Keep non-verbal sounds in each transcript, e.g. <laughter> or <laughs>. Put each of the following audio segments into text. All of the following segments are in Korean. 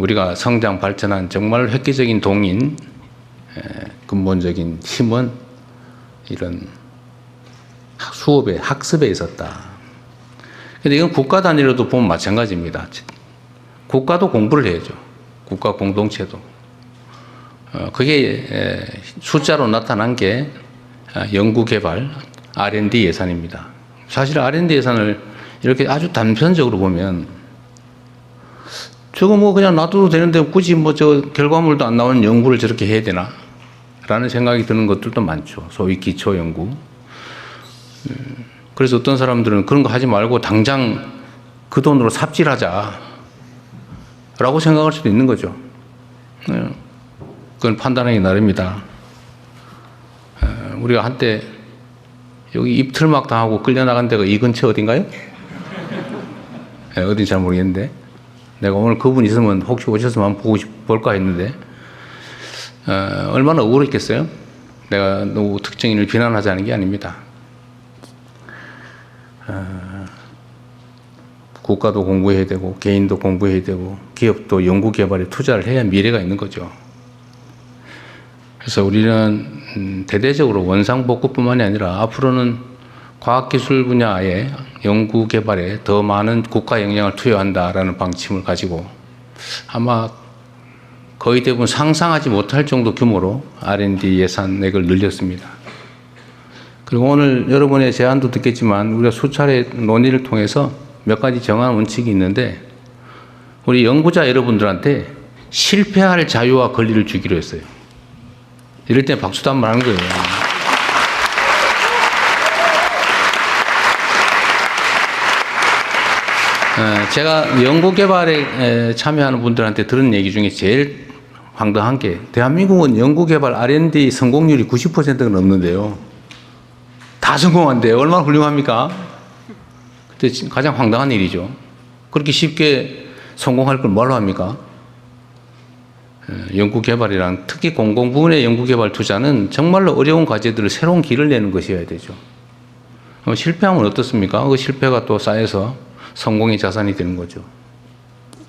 우리가 성장 발전한 정말 획기적인 동인 에, 근본적인 힘은 이런 학- 수업에 학습에 있었다. 근데 이건 국가 단위로도 보면 마찬가지입니다. 국가도 공부를 해야죠. 국가 공동체도. 어, 그게 에, 숫자로 나타난 게 아, 연구개발 R&D 예산입니다. 사실 R&D 예산을 이렇게 아주 단편적으로 보면 저거 뭐 그냥 놔둬도 되는데 굳이 뭐 저 결과물도 안 나오는 연구를 저렇게 해야 되나? 라는 생각이 드는 것들도 많죠. 소위 기초 연구. 음, 그래서 어떤 사람들은 그런 거 하지 말고 당장 그 돈으로 삽질하자. 라고 생각할 수도 있는 거죠. 네. 그건 판단하기 나름이다. 어, 우리가 한때 여기 입틀막 당하고 끌려나간 데가 이 근처 어딘가요? 네, 어딘지 잘 모르겠는데. 내가 오늘 그분 있으면 혹시 오셨으면 한번 보고 싶, 볼까 했는데, 어, 얼마나 억울했겠어요? 내가 누구 특정인을 비난하자는 게 아닙니다. 어, 국가도 공부해야 되고, 개인도 공부해야 되고, 기업도 연구 개발에 투자를 해야 미래가 있는 거죠. 그래서 우리는 음, 대대적으로 원상복구뿐만이 아니라 앞으로는 과학기술 분야의 연구 개발에 더 많은 국가 역량을 투여한다라는 방침을 가지고 아마 거의 대부분 상상하지 못할 정도 규모로 R&D 예산액을 늘렸습니다. 그리고 오늘 여러분의 제안도 듣겠지만 우리가 수차례 논의를 통해서 몇 가지 정한 원칙이 있는데 우리 연구자 여러분들한테 실패할 자유와 권리를 주기로 했어요. 이럴 때 박수도 한번 하는 거예요. 어, 제가 연구 개발에 참여하는 분들한테 들은 얘기 중에 제일 황당한 게 대한민국은 연구 개발 R&D 성공률이 90%가 넘는데요. 다 성공한대요. 얼마나 훌륭합니까? 지금 가장 황당한 일이죠. 그렇게 쉽게 성공할 걸 뭘로 합니까? 어, 연구 개발이랑 특히 공공 부문의 연구 개발 투자는 정말로 어려운 과제들을 새로운 길을 내는 것이어야 되죠. 어, 실패하면 어떻습니까? 그 실패가 또 쌓여서 성공의 자산이 되는 거죠.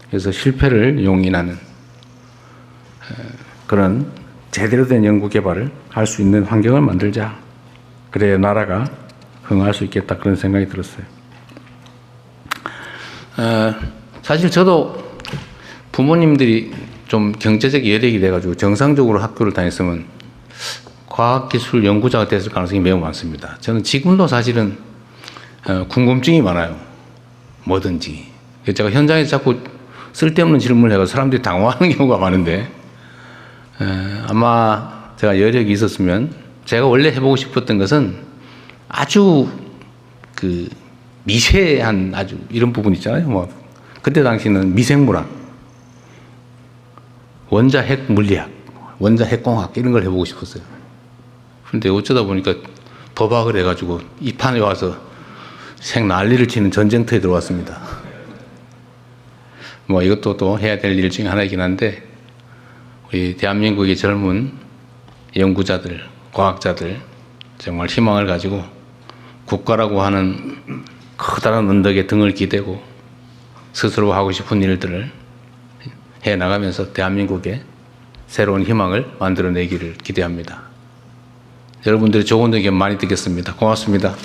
그래서 실패를 용인하는 어, 그런 제대로 된 연구 개발을 할 수 있는 환경을 만들자. 그래야 나라가 흥할 수 있겠다 그런 생각이 들었어요. 어, 사실 저도 부모님들이 좀 경제적 여력이 돼가지고 정상적으로 학교를 다녔으면 과학기술 연구자가 됐을 가능성이 매우 많습니다. 저는 지금도 사실은 어, 궁금증이 많아요. 뭐든지. 제가 현장에서 자꾸 쓸데없는 질문을 해서 사람들이 당황하는 <laughs> 경우가 많은데 에, 아마 제가 여력이 있었으면 제가 원래 해보고 싶었던 것은 아주 그 미세한 아주 이런 부분 있잖아요. 뭐 그때 당시는 미생물학, 원자 핵 물리학, 원자 핵 공학 이런 걸 해보고 싶었어요. 근데 어쩌다 보니까 도박을 해가지고 이 판에 와서 생 난리를 치는 전쟁터에 들어왔습니다. 뭐 이것도 또 해야 될 일 중에 하나이긴 한데 우리 대한민국의 젊은 연구자들, 과학자들 정말 희망을 가지고 국가라고 하는 커다란 언덕에 등을 기대고 스스로 하고 싶은 일들을 해 나가면서 대한민국에 새로운 희망을 만들어내기를 기대합니다. 여러분들의 좋은 의견 많이 듣겠습니다. 고맙습니다.